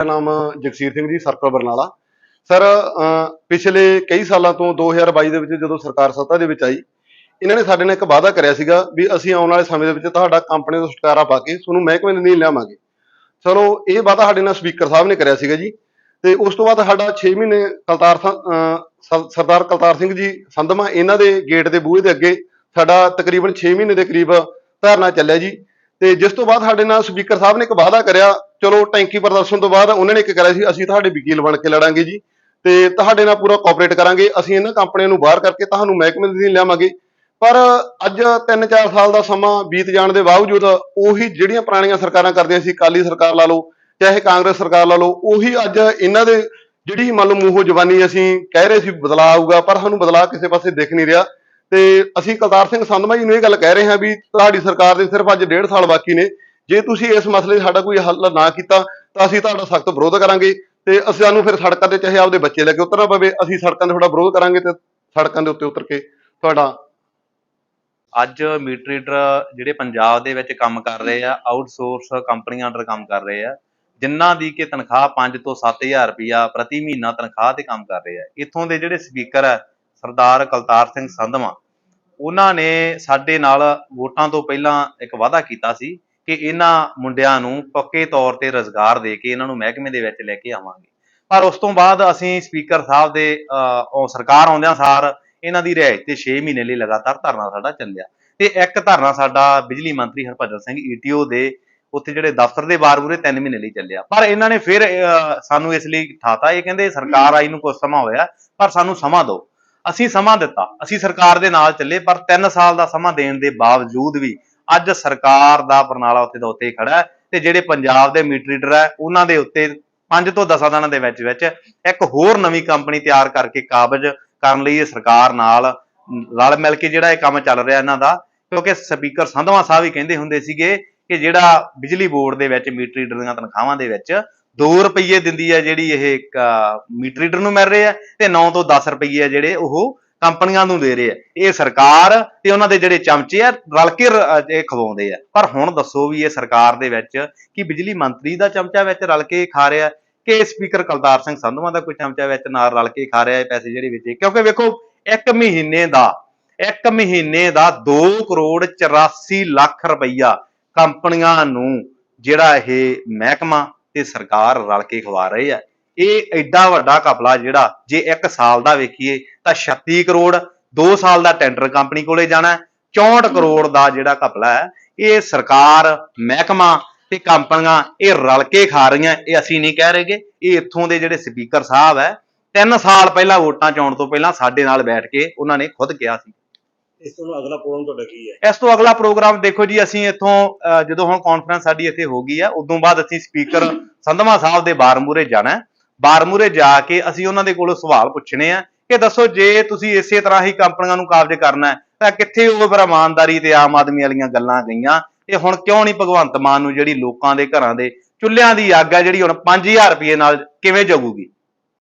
ਮੇਰਾ ਨਾਮ Jagsir Singh ji, circle Barnala. Sir ਪਿਛਲੇ ਕਈ ਸਾਲਾਂ ਤੋਂ 2022 ਦੇ ਵਿੱਚ ਜਦੋਂ ਸਰਕਾਰ ਸੱਤਾ ਦੇ ਵਿੱਚ ਆਈ, ਇਹਨਾਂ ਨੇ ਸਾਡੇ ਨਾਲ ਇੱਕ ਵਾਅਦਾ ਕਰਿਆ ਸੀਗਾ ਵੀ ਅਸੀਂ ਆਉਣ ਵਾਲੇ ਸਮੇਂ ਦੇ ਵਿੱਚ ਤੁਹਾਡਾ ਕੰਪਨੀ ਤੋਂ ਛੁਟਕਾਰਾ ਪਾ ਕੇ ਤੁਹਾਨੂੰ ਮਹਿਕਮੇ ਦੇ ਨਹੀਂ ਲਿਆਵਾਂਗੇ। ਚਲੋ, ਇਹ ਵਾਅਦਾ ਸਾਡੇ ਨਾਲ ਸਪੀਕਰ ਸਾਹਿਬ ਨੇ ਕਰਿਆ ਸੀਗਾ ਜੀ। ਤੇ ਉਸ ਤੋਂ ਬਾਅਦ ਸਾਡਾ 6 ਮਹੀਨੇ ਕਲਤਾਰ ਸਰਦਾਰ ਕਲਤਾਰ ਸਿੰਘ ਜੀ ਸੰਧਮਾ ਇਹਨਾਂ ਦੇ ਗੇਟ ਦੇ ਬੂਹੇ ਦੇ ਅੱਗੇ ਸਾਡਾ ਤਕਰੀਬਨ 6 ਮਹੀਨੇ ਦੇ ਕਰੀਬ ਧਰਨਾ ਚੱਲਿਆ ਜੀ। ਤੇ ਜਿਸ ਤੋਂ ਬਾਅਦ ਸਾਡੇ ਨਾਲ ਸਪੀਕਰ ਸਾਹਿਬ ਨੇ ਇੱਕ ਵਾਅਦਾ ਕਰਿਆ, ਚਲੋ ਟੈਂਕੀ ਪ੍ਰਦਰਸ਼ਨ ਤੋਂ ਬਾਅਦ ਉਹਨਾਂ ਨੇ ਇੱਕ ਕਰਿਆ ਸੀ, ਅਸੀਂ ਤੁਹਾਡੇ ਵਕੀਲ ਬਣ ਕੇ ਲੜਾਂਗੇ ਜੀ ਤੇ ਤੁਹਾਡੇ ਨਾਲ ਪੂਰਾ ਕੋਆਪਰੇਟ ਕਰਾਂਗੇ, ਅਸੀਂ ਇਹਨਾਂ ਕੰਪਨੀਆਂ ਨੂੰ ਬਾਹਰ ਕਰਕੇ ਤੁਹਾਨੂੰ ਮਹਿਕਮੇ ਦੇ ਨਹੀਂ ਲਿਆਵਾਂਗੇ। ਪਰ ਅੱਜ 3-4 ਸਾਲ ਦਾ ਸਮਾਂ ਬੀਤ ਜਾਣ ਦੇ ਬਾਵਜੂਦ ਉਹੀ ਜਿਹੜੀਆਂ ਪੁਰਾਣੀਆਂ ਸਰਕਾਰਾਂ ਕਰਦੀਆਂ ਸੀ ਕਾਲੀ ਸਰਕਾਰ ਲਾ ਲਓ, ਚਾਹੇ ਕਾਂਗਰਸ ਸਰਕਾਰ ਲਾ ਲਓ, ਉਹੀ ਅੱਜ ਇਹਨਾਂ ਦੇ ਜਿਹੜੀ ਮੰਨ ਲਓ ਮੂੰਹੋਂ ਜ਼ਬਾਨੀ ਅਸੀਂ ਕਹਿ ਰਹੇ ਸੀ ਬਦਲਾਅ ਆਊਗਾ, ਪਰ ਸਾਨੂੰ ਬਦਲਾਅ ਕਿਸੇ ਪਾਸੇ ਦਿਖ ਨਹੀਂ ਰਿਹਾ। ਤੇ ਅਸੀਂ ਕਲਤਾਰ ਸਿੰਘ ਸੰਧਮਾ ਜੀ ਨੂੰ ਇਹ ਗੱਲ ਕਹਿ ਰਹੇ ਹਾਂ ਵੀ ਤੁਹਾਡੀ ਸਰਕਾਰ ਦੇ ਸਿਰਫ ਅੱਜ ਡੇਢ ਸਾਲ ਬਾਕੀ ਨੇ। ਜੇ ਤੁਸੀਂ ਇਸ ਮਸਲੇ ਸਾਡਾ ਕੋਈ ਹੱਲ ਨਾ ਕੀਤਾ, ਤਾਂ ਅਸੀਂ ਤੁਹਾਡਾ ਸਖਤ ਵਿਰੋਧ ਕਰਾਂਗੇ ਤੇ ਅਸੀਂ ਸਾਨੂੰ ਫਿਰ ਸੜਕਾਂ ਤੇ ਚਾਹੇ ਆਪਦੇ ਬੱਚੇ ਲੈ ਕੇ ਉਤਰਨਾ ਪਵੇ, ਅਸੀਂ ਸੜਕਾਂ ਤੇ ਤੁਹਾਡਾ ਵਿਰੋਧ ਕਰਾਂਗੇ ਤੇ ਸੜਕਾਂ ਦੇ ਉੱਤੇ ਉਤਰ ਕੇ ਤੁਹਾਡਾ ਅੱਜ ਮੀਟ ਰੀਡਰ ਜਿਹੜੇ ਪੰਜਾਬ ਦੇ ਵਿੱਚ ਕੰਮ ਕਰ ਰਹੇ ਆ ਆਊਟਸੋਰਸ ਕੰਪਨੀਆਂ ਅੰਡਰ ਕੰਮ ਕਰ ਰਹੇ ਆ, ਜਿਨ੍ਹਾਂ ਦੀ ਕਿ ਤਨਖਾਹ 5 ਤੋਂ 7000 ਰੁਪਇਆ ਪ੍ਰਤੀ ਮਹੀਨਾ ਤਨਖਾਹ ਤੇ ਕੰਮ ਕਰ ਰਹੇ ਆ। ਇੱਥੋਂ ਦੇ ਜਿਹੜੇ ਸਪੀਕਰ ਆ ਸਰਦਾਰ ਕਲਤਾਰ ਸਿੰਘ ਸੰਧਵਾ, ਉਹਨਾਂ ਨੇ ਸਾਡੇ ਨਾਲ ਵੋਟਾਂ ਤੋਂ ਪਹਿਲਾਂ ਇੱਕ ਵਾਅਦਾ ਕੀਤਾ ਸੀ ਕਿ ਇਹਨਾਂ ਮੁੰਡਿਆਂ ਨੂੰ ਪੱਕੇ ਤੌਰ ਤੇ ਰੋਜ਼ਗਾਰ ਦੇ ਕੇ ਇਹਨਾਂ ਨੂੰ ਮਹਿਕਮੇ ਦੇ ਵਿੱਚ ਲੈ ਕੇ ਆਵਾਂਗੇ। ਪਰ ਉਸ ਤੋਂ ਬਾਅਦ ਅਸੀਂ ਸਪੀਕਰ ਸਾਹਿਬ ਦੇ ਸਰਕਾਰ ਆਉਂਦਿਆਂ ਸਾਰ ਇਹਨਾਂ ਦੀ ਰਿਹਾਇਸ਼ ਤੇ 6 ਮਹੀਨੇ ਲਈ ਲਗਾਤਾਰ ਧਰਨਾ ਸਾਡਾ ਚੱਲਿਆ। ਤੇ ਇੱਕ ਧਰਨਾ ਸਾਡਾ ਬਿਜਲੀ ਮੰਤਰੀ ਹਰਭਜਨ ਸਿੰਘ ਈਟੀਓ ਦੇ ਉੱਥੇ ਜਿਹੜੇ ਦਫ਼ਤਰ ਦੇ ਬਾਹਰ ਮੂਹਰੇ 3 ਮਹੀਨੇ ਲਈ ਚੱਲਿਆ। ਪਰ ਇਹਨਾਂ ਨੇ ਫਿਰ ਸਾਨੂੰ ਇਸ ਲਈ ਠਾਤਾ। ਇਹ ਕਹਿੰਦੇ ਸਰਕਾਰ ਆਈ ਨੂੰ ਕੁਝ ਸਮਾਂ ਹੋਇਆ, ਪਰ ਸਾਨੂੰ ਸਮਾਂ ਦਿਓ। ਅਸੀਂ ਸਮਾਂ ਦਿੱਤਾ। ਅਸੀਂ ਸਰਕਾਰ ਦੇ ਨਾਲ ਚੱਲੇ, ਪਰ 3 ਸਾਲ ਦਾ ਸਮਾਂ ਦੇਣ ਦੇ ਬਾਵਜੂਦ ਵੀ ਅੱਜ ਸਰਕਾਰ ਦਾ ਬਰਨਾਲਾ ਉੱਥੇ ਦਾ ਉੱਥੇ ਖੜਾ ਹੈ ਤੇ ਜਿਹੜੇ ਪੰਜਾਬ ਦੇ ਮੀਟ ਰੀਡਰ ਹੈ, ਉਹਨਾਂ ਦੇ ਉੱਤੇ 5 ਤੋਂ 10 ਦਿਨਾਂ ਦੇ ਵਿੱਚ ਵਿੱਚ ਇੱਕ ਹੋਰ ਨਵੀਂ ਕੰਪਨੀ ਤਿਆਰ ਕਰਕੇ ਕਾਬਜ਼ ਕਰਨ ਲਈ ਇਹ ਸਰਕਾਰ ਨਾਲ ਰਲ ਮਿਲ ਕੇ ਜਿਹੜਾ ਇਹ ਕੰਮ ਚੱਲ ਰਿਹਾ ਇਹਨਾਂ ਦਾ, ਕਿਉਂਕਿ ਸਪੀਕਰ ਸੰਧਵਾ ਸਾਹਿਬ ਵੀ ਕਹਿੰਦੇ ਹੁੰਦੇ ਸੀਗੇ ਕਿ ਜਿਹੜਾ ਬਿਜਲੀ ਬੋਰਡ ਦੇ ਵਿੱਚ ਮੀਟ ਰੀਡਰ ਦੀਆਂ ਤਨਖਾਹਾਂ ਦੇ ਵਿੱਚ 2 ਰੁਪਏ ਦਿੰਦੀ ਹੈ ਜਿਹੜੀ ਇਹ ਇੱਕ, ਮੀਟ ਰੀਡਰ ਨੂੰ ਮਿਲ ਰਹੇ ਆ ਤੇ 9 ਤੋਂ 10 ਰੁਪਏ ਜਿਹੜੇ ਉਹ ਕੰਪਨੀਆਂ ਨੂੰ ਦੇ ਰਹੇ ਆ। ਇਹ ਸਰਕਾਰ ਤੇ ਉਹਨਾਂ ਦੇ ਜਿਹੜੇ ਚਮਚੇ ਆ ਰਲ ਕੇ ਇਹ ਖਵਾਉਂਦੇ ਆ। ਪਰ ਹੁਣ ਦੱਸੋ ਵੀ ਇਹ ਸਰਕਾਰ ਦੇ ਵਿੱਚ ਕਿ ਬਿਜਲੀ ਮੰਤਰੀ ਦਾ ਚਮਚਾ ਵਿੱਚ ਰਲ ਕੇ ਖਾ ਰਿਹਾ ਕਿ ਸਪੀਕਰ ਕਲਤਾਰ ਸਿੰਘ ਸੰਧਵਾ ਦਾ ਕੋਈ ਚਮਚਾ ਵਿੱਚ ਨਾਲ ਰਲ ਕੇ ਖਾ ਰਿਹਾ ਇਹ ਪੈਸੇ ਜਿਹੜੇ ਵਿੱਚ ਕਿਉਂਕਿ ਵੇਖੋ ਇੱਕ ਮਹੀਨੇ ਦਾ ਇੱਕ ਮਹੀਨੇ ਦਾ 2 ਕਰੋੜ 84 ਲੱਖ ਰੁਪਈਆ ਕੰਪਨੀਆਂ ਨੂੰ ਜਿਹੜਾ ਇਹ ਮਹਿਕਮਾ ਤੇ ਸਰਕਾਰ ਰਲ ਕੇ ਖਵਾ ਰਹੇ ਆ। ਇਹ ਐਡਾ ਵੱਡਾ ਘਪਲਾ ਜਿਹੜਾ ਜੇ ਇੱਕ ਸਾਲ ਦਾ ਵੇਖੀਏ ਤਾਂ 36 ਕਰੋੜ 2 ਸਾਲ ਦਾ ਟੈਂਡਰ ਕੰਪਨੀ ਕੋਲੇ ਜਾਣਾ ਹੈ, 64 ਕਰੋੜ ਦਾ ਜਿਹੜਾ ਘਪਲਾ ਹੈ ਇਹ ਸਰਕਾਰ ਮਹਿਕਮਾ ਤੇ ਕੰਪਨੀਆਂ ਇਹ ਰਲ ਕੇ ਖਾ ਰਹੀਆਂ ਇਹ ਅਸੀਂ ਨਹੀਂ ਕਹਿ ਰਹੇਗੇ। ਇਹ ਇੱਥੋਂ ਦੇ ਜਿਹੜੇ ਸਪੀਕਰ ਸਾਹਿਬ ਹੈ ਤਿੰਨ ਸਾਲ ਪਹਿਲਾਂ ਵੋਟਾਂ ਚ ਆਉਣ ਤੋਂ ਪਹਿਲਾਂ ਸਾਡੇ ਨਾਲ ਬੈਠ ਕੇ ਉਹਨਾਂ ਨੇ ਖੁਦ ਕਿਹਾ ਸੀ। ਇਸ ਤੋਂ ਅਗਲਾ ਪ੍ਰੋਗਰਾਮ ਤੁਹਾਡਾ ਕੀ ਹੈ? ਇਸ ਤੋਂ ਅਗਲਾ ਪ੍ਰੋਗਰਾਮ ਦੇਖੋ ਜੀ, ਅਸੀਂ ਇੱਥੋਂ ਜਦੋਂ ਹੁਣ ਕਾਨਫਰੰਸ ਸਾਡੀ ਇੱਥੇ ਹੋ ਗਈ ਹੈ ਉਦੋਂ ਬਾਅਦ ਅਸੀਂ ਸਪੀਕਰ ਸੰਧਵਾ ਸਾਹਿਬ ਦੇ ਬਾਰ ਜਾਣਾ ਹੈ। ਜਾ ਕੇ ਅਸੀਂ ਉਹਨਾਂ ਦੇ ਕੋਲੋਂ ਸਵਾਲ ਪੁੱਛਣੇ ਆ ਕਿ ਦੱਸੋ ਜੇ ਤੁਸੀਂ ਇਸੇ ਤਰ੍ਹਾਂ ਹੀ ਕੰਪਨੀਆਂ ਨੂੰ ਕਾਬਜ਼ ਕਰਨਾ ਤਾਂ ਕਿੱਥੇ ਉਹ ਫਿਰ ਇਮਾਨਦਾਰੀ ਤੇ ਆਮ ਆਦਮੀ ਵਾਲੀਆਂ ਗੱਲਾਂ ਗਈਆਂ? ਇਹ ਹੁਣ ਕਿਉਂ ਨਹੀਂ ਭਗਵੰਤ ਮਾਨ ਨੂੰ ਜਿਹੜੀ ਲੋਕਾਂ ਦੇ ਘਰਾਂ ਦੇ ਚੁੱਲ੍ਹਿਆਂ ਦੀ ਅੱਗ ਹੈ ਜਿਹੜੀ ਹੁਣ 5000 ਰੁਪਏ ਨਾਲ ਕਿਵੇਂ ਜਗੂਗੀ?